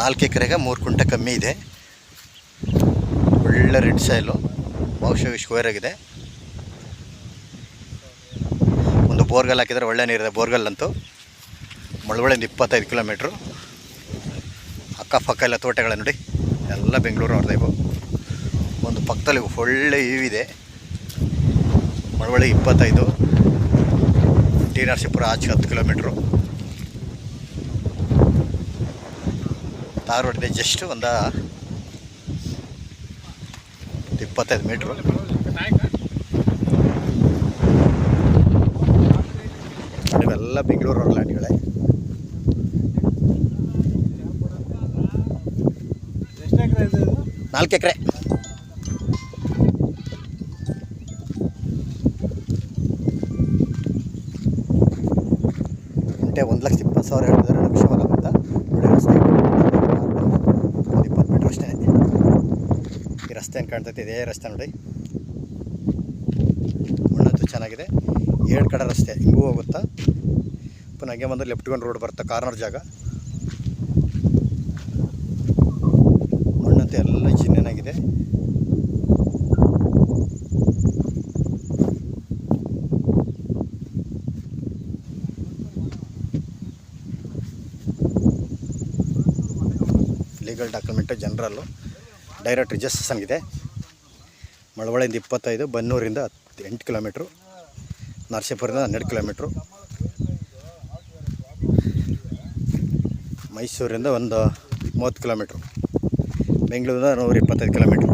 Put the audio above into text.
ನಾಲ್ಕು ಎಕರೆಗೆ ಮೂರು ಕುಂಟೆ ಕಮ್ಮಿ ಇದೆ. ಒಳ್ಳೆ ರೆಡ್ ಸೈಲು ಬಹುಶಃ ಸ್ಕ್ವೇರ್ ಆಗಿದೆ. ಒಂದು ಬೋರ್ಗಲ್ ಹಾಕಿದರೆ ಒಳ್ಳೆ ನೀರಿದೆ ಬೋರ್ಗಲ್ ಅಂತೂ. ಮಳವಳ್ಳಿಯಿಂದ ಇಪ್ಪತ್ತೈದು ಕಿಲೋಮೀಟ್ರು. ಅಕ್ಕಪಕ್ಕ ಎಲ್ಲ ತೋಟಗಳ ನೋಡಿ. ಎಲ್ಲ ಬೆಂಗಳೂರು ಅವ್ರದ್ದು ಇವು ಒಂದು ಪಕ್ಕದಲ್ಲಿ ಒಳ್ಳೆ ಇವಿದೆ ಮಳವಳ್ಳಿ ಇಪ್ಪತ್ತೈದು. ಟಿ ನರಸೀಪುರ ಆಚೆ ಹತ್ತು ಕಿಲೋಮೀಟ್ರು. ತಾರ್ ರೋಡ್ ಇದೆ ಜಸ್ಟ್ ಒಂದು ಇಪ್ಪತ್ತೈದು ಮೀಟ್ರು. ಇವೆಲ್ಲ ಬೆಂಗಳೂರು ಲ್ಯಾಂಡ್ಗಳೇ ಇದೆ ಇದು ನಾಲ್ಕು ಎಕರೆ. ಗಂಟೆ ಒಂದು ಲಕ್ಷ ಇಪ್ಪತ್ತು ಸಾವಿರ ಹೇಳಿದ್ರೆ ಲಕ್ಷ ಹೊಲ ಅಂತ ಒಳ್ಳೆ ರಸ್ತೆ ಒಂದು ಇಪ್ಪತ್ತು ಮೀಟ್ರ್ ಅಷ್ಟೇ ಈ ರಸ್ತೆ ಏನು ಕಾಣ್ತೈತೆ ಇದೇ ರಸ್ತೆ ನೋಡಿ. ಮಣ್ಣಂತೂ ಚೆನ್ನಾಗಿದೆ. ಎರಡು ಕಡೆ ರಸ್ತೆ. ಹಿಂಗೂ ಹೋಗುತ್ತಾ? ಪುನಃ ಹಂಗೆ ಬಂದು ಲೆಫ್ಟ್ ಗೊಂಡು ರೋಡ್ ಬರುತ್ತೆ? ಕಾರ್ನರ್ ಜಾಗ. ಮಣ್ಣಂತೆ ಎಲ್ಲ ಚಿನ್ನನಾಗಿದೆ. ಲೀಗಲ್ ಡಾಕ್ಯುಮೆಂಟ್ ಜನರಲ್ಲು. ಡೈರೆಕ್ಟ್ ರಿಜಿಸ್ಟ್ರೇಷನ್ ಇದೆ. ಮಳವಳ್ಳಿಯಿಂದ ಇಪ್ಪತ್ತೈದು, ಬನ್ನೂರಿಂದ ಹತ್ತು ಎಂಟು ಕಿಲೋಮೀಟ್ರು, ನರಸೀಪುರದಿಂದ ಹನ್ನೆರಡು ಕಿಲೋಮೀಟ್ರು, ಮೈಸೂರಿಂದ ಒಂದು ಮೂವತ್ತು ಕಿಲೋಮೀಟ್ರು, ಬೆಂಗಳೂರಿಂದ ನೂರ ಇಪ್ಪತ್ತೈದು ಕಿಲೋಮೀಟ್ರು.